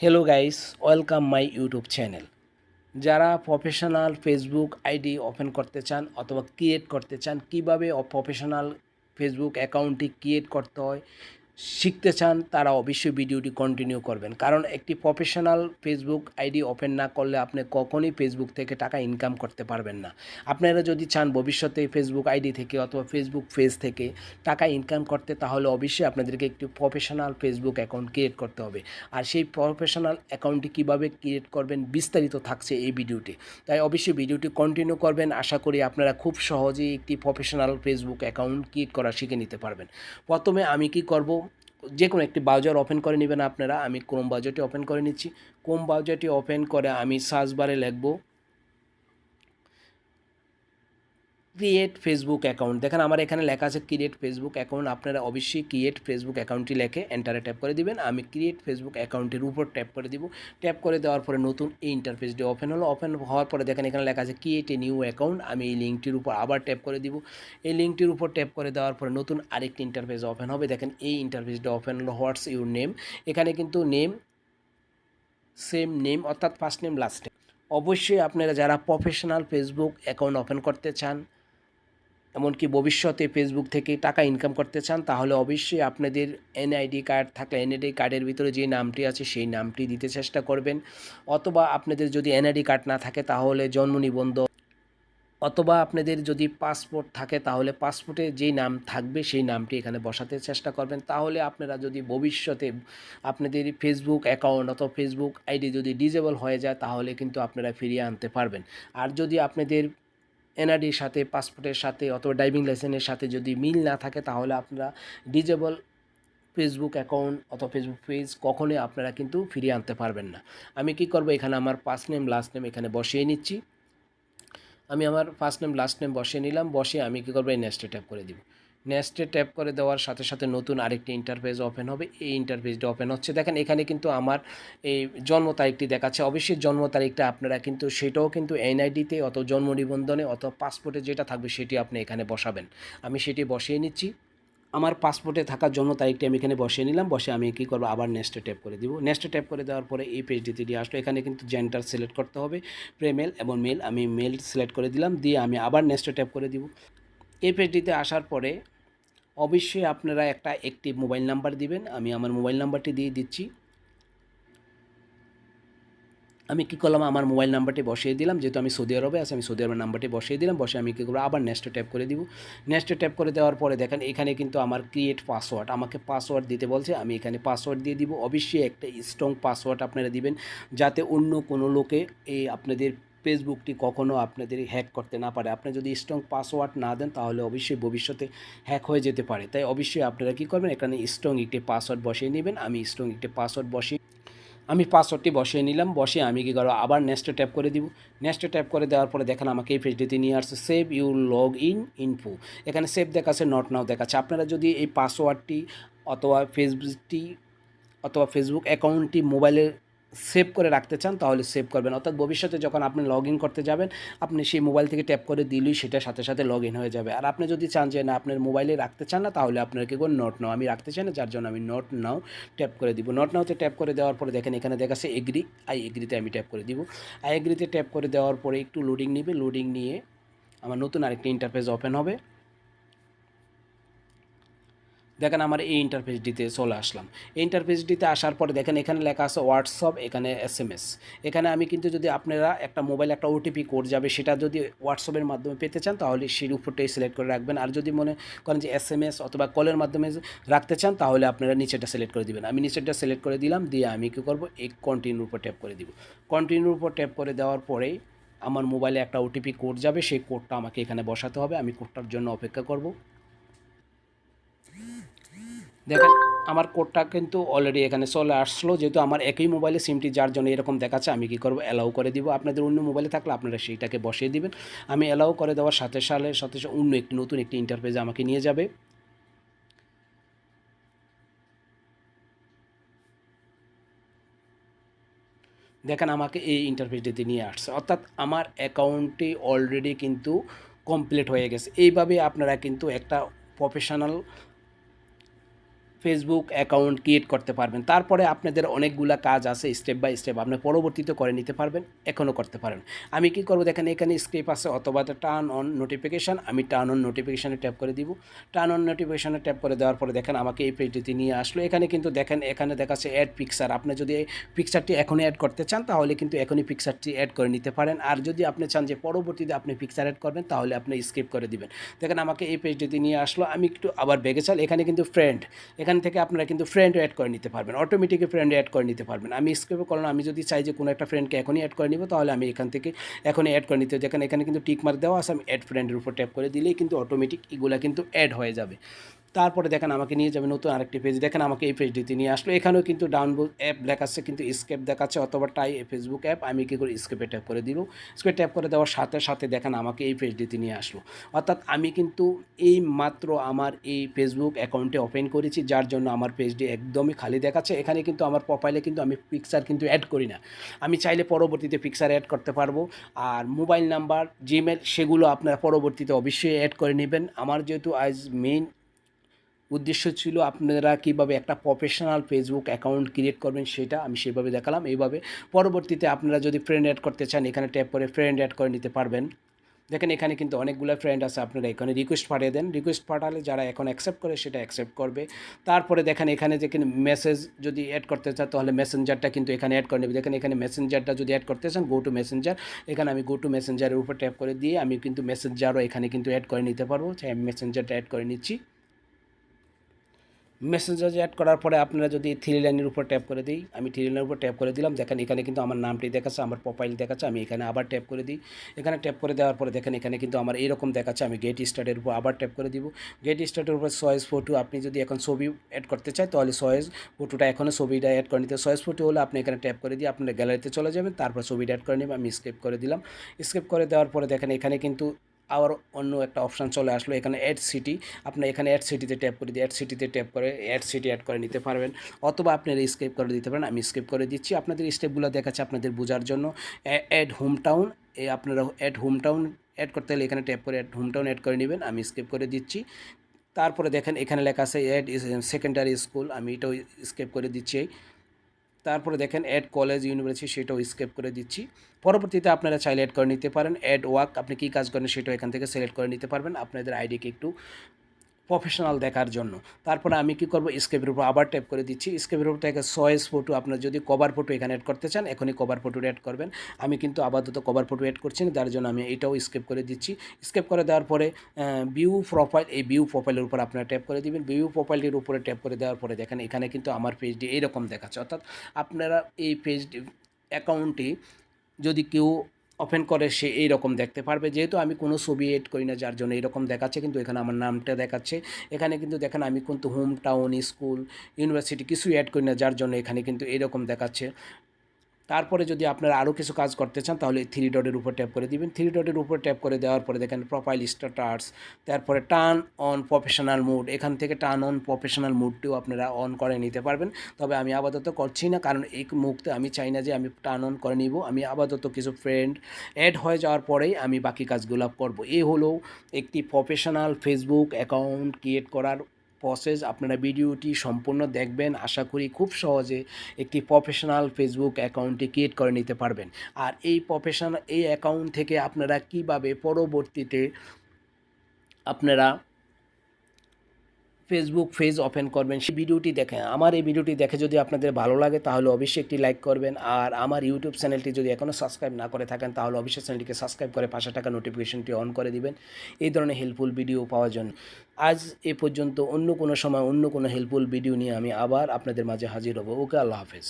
Hello guys welcome my YouTube channel যারা professional Facebook ID open করতে চান অথবা ক্রিয়েট করতে চান, কীভাবে প্রফেশনাল ফেসবুক অ্যাকাউন্টটি ক্রিয়েট করতে হয় শিখতে চান, তারা অবশ্যই ভিডিওটি কন্টিনিউ করবেন। কারণ একটি প্রফেশনাল ফেসবুক আইডি ওপেন না করলে আপনি কখনোই ফেসবুক থেকে টাকা ইনকাম করতে পারবেন না। আপনারা যদি চান ভবিষ্যতে ফেসবুক আইডি থেকে অথবা ফেসবুক পেজ থেকে টাকা ইনকাম করতে, তাহলে অবশ্যই আপনাদেরকে একটি প্রফেশনাল ফেসবুক অ্যাকাউন্ট ক্রিয়েট করতে হবে। আর সেই প্রফেশনাল অ্যাকাউন্টটি কীভাবে ক্রিয়েট করবেন, বিস্তারিত থাকছে এই ভিডিওটি। তাই অবশ্যই ভিডিওটি কন্টিনিউ করবেন। আশা করি আপনারা খুব সহজেই একটি প্রফেশনাল ফেসবুক অ্যাকাউন্ট ক্রিয়েট করা শিখে নিতে পারবেন। প্রথমে আমি কি করব? যে কোনো একটি ব্রাউজার ওপেন করে নেবেন আপনারা, আমি ক্রোম ব্রাউজারটি ওপেন করে নিচ্ছি। ক্রোম ব্রাউজারটি ওপেন করে আমি সার্চ বারে লিখব। ক্রিয়েট ফেসবুক অ্যাকাউন্ট দেখেন আমার এখানে লেখা আছে ক্রিয়েট ফেসবুক অ্যাকাউন্ট আপনারা অবশ্যই ক্রিয়েট ফেসবুক অ্যাকাউন্টটি লেখে এন্টারে ট্যাপ করে দিবেন। আমি ক্রিয়েট ফেসবুক অ্যাকাউন্টের উপর ট্যাপ করে দিব। ট্যাপ করে দেওয়ার পরে নতুন এই ইন্টারফেসটি ওপেন হলো। ওপেন হওয়ার পরে দেখেন এখানে লেখা আছে ক্রিয়েট এ নিউ অ্যাকাউন্ট আমি এই লিঙ্কটির উপর আবার ট্যাপ করে দিব। এই লিঙ্কটির উপর ট্যাপ করে দেওয়ার পরে নতুন আরেকটি ইন্টারফেস ওপেন হবে। দেখেন এই ইন্টারফেসটা ওপেন হলো। হোয়াটস ইউর নেম এখানে কিন্তু নেম সেম নেম অর্থাৎ ফার্স্ট নেম লাস্ট নেম অবশ্যই আপনারা যারা প্রফেশনাল ফেসবুক অ্যাকাউন্ট ওপেন করতে চান এমনকি ভবিষ্যতে ফেসবুক থেকে টাকা ইনকাম করতে চান, তাহলে অবশ্যই আপনাদের এনআইডি কার্ড থাকলে এনআইডি কার্ডের ভিতরে যে নামটি আছে, সেই নামটি দিতে চেষ্টা করবেন। অথবা আপনাদের যদি এনআইডি কার্ড না থাকে, তাহলে জন্ম নিবন্ধ, অথবা আপনাদের যদি পাসপোর্ট থাকে, তাহলে পাসপোর্টে যেই নাম থাকবে, সেই নামটি এখানে বসাতে চেষ্টা করবেন। তাহলে আপনারা যদি ভবিষ্যতে আপনাদের ফেসবুক অ্যাকাউন্ট অথবা ফেসবুক আইডি যদি ডিজেবল হয়ে যায়, তাহলে কিন্তু আপনারা ফিরিয়ে আনতে পারবেন। আর যদি আপনাদের এনআরডির সাথে, পাসপোর্টের সাথে অথবা ড্রাইভিং লাইসেন্সের সাথে যদি মিল না থাকে, তাহলে আপনারা ডিজেবল ফেসবুক অ্যাকাউন্ট অথবা ফেসবুক পেজ কখনোই আপনারা কিন্তু ফিরিয়ে আনতে পারবেন না। আমি কি করব? এখানে আমার ফার্স্ট নেম লাস্ট নেম এখানে বসিয়ে নিচ্ছি। আমি আমার ফার্স্ট নেম লাস্ট নেম বসিয়ে নিলাম। বসে আমি কী করব? এই নেক্সটে ট্যাপ করে দিব। নেক্সটে ট্যাপ করে দেওয়ার সাথে সাথে নতুন আরেকটি ইন্টারফেস ওপেন হবে। এই ইন্টারফেসটা ওপেন হচ্ছে। দেখেন, এখানে কিন্তু আমার এই জন্ম তারিখটি দেখাচ্ছে। অবশ্যই জন্ম তারিখটা আপনারা কিন্তু সেটাও কিন্তু এনআইডিতে অত জন্ম নিবন্ধনে অত পাসপোর্টে যেটা থাকবে সেটি আপনি এখানে বসাবেন। আমি সেটি বসিয়ে নিচ্ছি। আমার পাসপোর্টে থাকা জন্ম তারিখটি আমি এখানে বসিয়ে নিলাম। বসে আমি কী করব? আবার নেক্সটে ট্যাপ করে দিব। নেক্সটে ট্যাপ করে দেওয়ার পরে এই পেজটিতে দিয়ে আসলো। এখানে কিন্তু জেন্টার সিলেক্ট করতে হবে। প্রেমেল এবং মেল আমি মেল সিলেক্ট করে দিলাম। দিয়ে আমি আবার নেক্সটে ট্যাপ করে দিব। এই পেজটিতে আসার পরে অবশ্যই আপনারা একটা একটি মোবাইল নাম্বার দিবেন। আমি আমার মোবাইল নাম্বারটি দিয়ে দিচ্ছি। আমি কী করলাম? আমার মোবাইল নাম্বারটি বসিয়ে দিলাম। যেহেতু আমি সৌদি আরবে আছি, আমি সৌদি আরবের নাম্বারটি বসিয়ে দিলাম। বসে আমি কী করব? আবার নেক্সটে ট্যাপ করে দিব। নেক্সটে ট্যাপ করে দেওয়ার পরে দেখেন, এখানে কিন্তু আমার ক্রিয়েট পাসওয়ার্ড আমাকে পাসওয়ার্ড দিতে বলছে। আমি এখানে পাসওয়ার্ড দিয়ে দিব। অবশ্যই একটা স্ট্রং পাসওয়ার্ড আপনারা দিবেন। যাতে অন্য কোনো লোকে এই আপনাদের ফেসবুকটি কখনও আপনাদের হ্যাক করতে না পারে। আপনি যদি স্ট্রং পাসওয়ার্ড না দেন, তাহলে অবশ্যই ভবিষ্যতে হ্যাক হয়ে যেতে পারে। তাই অবশ্যই আপনারা কী করবেন? এখানে স্ট্রং একটি পাসওয়ার্ড বসিয়ে নেবেন। আমি স্ট্রং একটি পাসওয়ার্ড বসিয়ে, আমি পাসওয়ার্ডটি বসিয়ে নিলাম। বসে আমি কী করব? আবার নেক্সটে ট্যাপ করে দিব। নেক্সটে ট্যাপ করে দেওয়ার পরে দেখেন আমাকে এই পেজটিতে নিয়ে আসছে save you log in info এখানে সেভ দেখাচ্ছে নট নাও দেখাচ্ছে। আপনারা যদি এই পাসওয়ার্ডটি অথবা ফেসবুকটি অথবা ফেসবুক অ্যাকাউন্টটি মোবাইলে সেভ করে রাখতে চান, তাহলে সেভ করবেন। অর্থাৎ ভবিষ্যতে যখন আপনি লগ ইন করতে যাবেন, আপনি সেই মোবাইল থেকে ট্যাপ করে দিলেই সেটা সাথে সাথে লগ ইন হয়ে যাবে। আর আপনি যদি চান যে, না, আপনার মোবাইলে রাখতে চান না, তাহলে আপনার কি করুন নট নাও আমি রাখতে চাই না, যার জন্য আমি নট নাও ট্যাপ করে দিব। নট নাওতে ট্যাপ করে দেওয়ার পরে দেখেন এখানে দেখাচ্ছে এগ্রি আই এগ্রিতে আমি ট্যাপ করে দিব। আই এগ্রিতে ট্যাপ করে দেওয়ার পরে একটু লোডিং নিবে। লোডিং নিয়ে আমার নতুন আরেকটি ইন্টারফেস ওপেন হবে। দেখেন আমার এই ইন্টারফেসটিতে চলে আসলাম। এই ইন্টারফেসটিতে আসার পরে দেখেন এখানে লেখা আছে হোয়াটসঅ্যাপ এখানে এস এখানে আমি কিন্তু যদি আপনারা একটা মোবাইল একটা ওটিপি কোড যাবে, সেটা যদি হোয়াটসঅ্যাপের মাধ্যমে পেতে চান, তাহলে সেই উপরটাই সিলেক্ট করে রাখবেন। আর যদি মনে করেন যে এস অথবা কলের মাধ্যমে রাখতে চান, তাহলে আপনারা নিচেটা সিলেক্ট করে দিবেন। আমি নিচেরটা সিলেক্ট করে দিলাম, দিয়ে আমি কী করব, এই কন্টিনিউর উপর ট্যাপ করে দিব। কন্টিনিউর উপর ট্যাপ করে দেওয়ার পরেই আমার মোবাইলে একটা ওটিপি কোড যাবে, সেই কোডটা আমাকে এখানে বসাতে হবে। আমি কোডটার জন্য অপেক্ষা করব। দেখেন, আমার কোডটা কিন্তু অলরেডি এখানে চলে আসলো, যেহেতু আমার একই মোবাইলে সিমটি যার জন্য এরকম দেখাচ্ছে, আমি কি করব? অ্যালাউ করে দিব। আপনাদের অন্য মোবাইলে থাকলে আপনারা সেইটাকে বসিয়ে দিবেন। আমি অ্যালাউ করে দেওয়ার সাথে সাথে সাথে অন্য একটি নতুন একটি ইন্টারফেসে আমাকে নিয়ে যাবে। দেখেন, আমাকে এই ইন্টারফেসটিতে নিয়ে আসছে। অর্থাৎ আমার অ্যাকাউন্টটি অলরেডি কিন্তু কমপ্লিট হয়ে গেছে। এইভাবে আপনারা কিন্তু একটা প্রফেশনাল ফেসবুক অ্যাকাউন্ট ক্রিয়েট করতে পারবেন। তারপরে আপনাদের অনেকগুলা কাজ আছে স্টেপ বাই স্টেপ আপনি পরবর্তীতে করে নিতে পারবেন, এখনও করতে পারেন। আমি কি করব? দেখেন, এখানে স্ক্রিপ আছে, অথবা টার্ন অন নোটিফিকেশান আমি টার্ন অন নোটিফিকেশানে ট্যাপ করে দিব। টার্ন অন নোটিফিকেশানে ট্যাপ করে দেওয়ার পরে দেখেন, আমাকে এই পেজটিতে নিয়ে আসলো। এখানে কিন্তু দেখেন, এখানে দেখাচ্ছে অ্যাড পিকচার আপনি যদি এই পিকচারটি এখনই অ্যাড করতে চান, তাহলে কিন্তু এখনই পিকচারটি অ্যাড করে নিতে পারেন। আর যদি আপনি চান যে পরবর্তীতে আপনি পিকচার অ্যাড করবেন, তাহলে আপনি স্কিপ করে দিবেন। দেখেন, আমাকে এই পেজটিতে নিয়ে আসলো। আমি একটু আবার বেগে চাল, এখানে কিন্তু ফ্রেন্ড এখান থেকে আপনারা কিন্তু ফ্রেন্ড অ্যাড করে নিতে পারবেন। অটোমেটিকে ফ্রেন্ড অ্যাড করে নিতে পারবেন। আমি স্কিপ করলাম, আমি যদি চাই যে কোনো একটা ফ্রেন্ডকে এখনই অ্যাড করে নিব, তাহলে আমি এখান থেকে এখনই অ্যাড করে নিতে যেখানে এখানে কিন্তু টিক মার্ক দেওয়া আছে, আমি অ্যাড ফ্রেন্ডের উপর ট্যাপ করে দিলেই কিন্তু অটোমেটিক এগুলো কিন্তু অ্যাড হয়ে যাবে। তারপরে দেখেন আমাকে নিয়ে যাবে নতুন আরেকটি পেজ দেখেন আমাকে এই পেজটিতে নিয়ে আসলো। এখানেও কিন্তু ডাউনলোড অ্যাপ দেখাচ্ছে, কিন্তু স্কেপ দেখাচ্ছে, অথবা টাই ফেসবুক অ্যাপ আমি কী করে স্কেপে ট্যাপ করে দিব? স্কেপে ট্যাপ করে দেওয়ার সাথে সাথে দেখেন আমাকে এই পেজটিতে নিয়ে আসলো। অর্থাৎ আমি কিন্তু এই মাত্র আমার এই ফেসবুক অ্যাকাউন্টে ওপেন করেছি, যার জন্য আমার পেজটি একদমই খালি দেখাচ্ছে। এখানে কিন্তু আমার প্রোফাইলে কিন্তু আমি পিকচার কিন্তু অ্যাড করি না। আমি চাইলে পরবর্তীতে পিকচার অ্যাড করতে পারব। আর মোবাইল নাম্বার জিমেল সেগুলো আপনারা পরবর্তীতে অবশ্যই অ্যাড করে নেবেন। আমার যেহেতু আজ মেইন উদ্দেশ্য ছিল আপনারা কীভাবে একটা প্রফেশনাল ফেসবুক অ্যাকাউন্ট ক্রিয়েট করবেন সেটা আমি সেভাবে দেখালাম। এইভাবে পরবর্তীতে আপনারা যদি ফ্রেন্ড অ্যাড করতে চান, এখানে ট্যাপ করে ফ্রেন্ড অ্যাড করে নিতে পারবেন। দেখেন এখানে কিন্তু অনেকগুলো ফ্রেন্ড আছে, আপনারা এখানে রিকোয়েস্ট পাঠিয়ে দেন। রিকোয়েস্ট পাঠালে যারা এখন অ্যাকসেপ্ট করে সেটা অ্যাকসেপ্ট করবে। তারপরে দেখেন এখানে যেখানে মেসেজ যদি অ্যাড করতে চান, তাহলে মেসেঞ্জারটা কিন্তু এখানে অ্যাড করে নেবে। দেখেন এখানে মেসেঞ্জারটা যদি অ্যাড করতে চান গো টু মেসেঞ্জার এখানে আমি গো টু মেসেঞ্জারের উপর ট্যাপ করে দিয়ে আমি কিন্তু মেসেঞ্জারও এখানে কিন্তু অ্যাড করে নিতে পারব। চাই আমি মেসেঞ্জারটা অ্যাড করে নিচ্ছি। মেসেঞ্জার অ্যাড করার পরে আপনারা যদি থ্রি লাইনের উপর ট্যাপ করে দিই, আমি থ্রি লাইনের উপর ট্যাপ করে দিলাম। দেখেন এখানে কিন্তু আমার নামটি দেখাচ্ছে, আমার প্রোফাইল দেখাচ্ছে, আমি এখানে আবার ট্যাপ করে দিই। এখানে ট্যাপ করে দেওয়ার পরে দেখেন এখানে কিন্তু আমার এরকম দেখাচ্ছে, আমি গেট স্টার্টের উপর আবার ট্যাপ করে দিব। গেট স্টার্টের উপর সয়েজ ফটো আপনি যদি এখন ছবি অ্যাড করতে চাই তাহলে সয়েজ ফটোটা এখনও ছবিটা অ্যাড করে নিতে সয়েজ ফটো হলে আপনি এখানে ট্যাপ করে দিয়ে আপনার গ্যালারিতে চলে যাবেন, তারপর ছবিটা অ্যাড করে নেবেন আমি স্কেপ করে দিলাম। স্কেপ করে দেওয়ার পরে দেখেন এখানে কিন্তু আবার অন্য একটা অপশান চলে আসলো, এখানে অ্যাড সিটি আপনি এখানে অ্যাড সিটিতে ট্যাপ করে দিয়ে অ্যাড সিটিতে ট্যাপ করে অ্যাড সিটি অ্যাড করে নিতে পারবেন। অথবা আপনারা স্কেপ করে দিতে পারেন, আমি স্কেপ করে দিচ্ছি। আপনাদের স্টেপগুলো দেখাচ্ছে আপনাদের বোঝার জন্য। অ্যাড হোম টাউন আপনারা অ্যাড হোম টাউন অ্যাড করতে হলে এখানে ট্যাপ করে অ্যাড হোম টাউন অ্যাড করে নেবেন, আমি স্কেপ করে দিচ্ছি। তারপরে দেখেন এখানে লেখা আছে অ্যাড সেকেন্ডারি স্কুল আমি এটাও স্কেপ করে দিচ্ছি। তারপরে দেখেন অ্যাড কলেজ ইউনিভার্সিটি সেটাও স্কেপ করে দিচ্ছি। পরবর্তীতে আপনারা চাইলে অ্যাড করে নিতে পারেন। অ্যাড ওয়ার্ক আপনি কী কাজ করেন সেটাও এখান থেকে সিলেক্ট করে নিতে পারবেন। আপনাদের আইডিকে একটু প্রফেশনাল দেখার জন্য। তারপরে আমি কি করব? স্কেপের উপর আবার ট্যাপ করে দিচ্ছি। স্কেপের উপর থেকে সয়েস ফটো আপনার যদি কভার ফটো এখানে অ্যাড করতে চান, এখনই কভার ফটো অ্যাড করবেন। আমি কিন্তু আপাতত কভার ফটো অ্যাড করছি না তার জন্য আমি এটাও স্কেপ করে দিচ্ছি। স্কেপ করে দেওয়ার পরে ভিউ প্রোফাইল এই ভিউ প্রোফাইলের উপর আপনারা ট্যাপ করে দিবেন। ভিউ প্রোফাইলটির উপরে ট্যাপ করে দেওয়ার পরে দেখেন, এখানে কিন্তু আমার পেজটি এইরকম দেখাচ্ছে। অর্থাৎ আপনারা এই পেজটি অ্যাকাউন্টটি যদি কেউ ওপেন করে, সে এইরকম দেখতে পারবে। যেহেতু আমি কোনো ছবি এড করি না, যার জন্য এরকম দেখাচ্ছে, কিন্তু এখানে আমার নামটা দেখাচ্ছে। এখানে কিন্তু দেখেন, আমি কিন্তু হোম টাউন স্কুল ইউনিভার্সিটি কিছুই অ্যাড করি না, যার জন্য এখানে কিন্তু এরকম দেখাচ্ছে। তারপরে যদি আপনারা আরও কিছু কাজ করতে চান, তাহলে থ্রি ডটের উপর ট্যাপ করে দিবেন। থ্রি ডটের উপর ট্যাপ করে দেওয়ার পরে দেখেন প্রোফাইল স্টার্টার্স তারপরে টার্ন অন প্রফেশনাল মুড এখান থেকে টার্ন অন প্রফেশনাল মুডটিও আপনারা অন করে নিতে পারবেন। তবে আমি আপাতত করছি না, কারণ এই মুহূর্তে আমি চাই না যে আমি টার্ন অন করে নিব। আমি আপাতত কিছু ফ্রেন্ড অ্যাড হয়ে যাওয়ার পরেই আমি বাকি কাজগুলো করব। এই হলো একটি প্রফেশনাল ফেসবুক অ্যাকাউন্ট ক্রিয়েট করার প্রসেস আপনারা ভিডিওটি সম্পূর্ণ দেখবেন। আশা করি খুব সহজে একটি প্রফেশনাল ফেসবুক অ্যাকাউন্টটি ক্রিয়েট করে নিতে পারবেন। আর এই প্রফেশনাল এই অ্যাকাউন্ট থেকে আপনারা কীভাবে পরবর্তীতে আপনারা ফেসবুক পেজ ওপেন করবেন, সেই ভিডিওটি দেখেন। আমার এই ভিডিওটি দেখে যদি আপনাদের ভালো লাগে, তাহলে অবশ্যই একটি লাইক করবেন। আর আমার ইউটিউব চ্যানেলটি যদি এখনও সাবস্ক্রাইব না করে থাকেন, তাহলে অবশ্যই চ্যানেলটিকে সাবস্ক্রাইব করে পাশে টাকা নোটিফিকেশনটি অন করে দিবেন। এই ধরনের হেল্পফুল ভিডিও পাওয়ার জন্য। আজ এ পর্যন্ত অন্য কোনো সময় অন্য কোনো হেল্পফুল ভিডিও নিয়ে আমি আবার আপনাদের মাঝে হাজির হব। ওকে, আল্লাহ হাফেজ।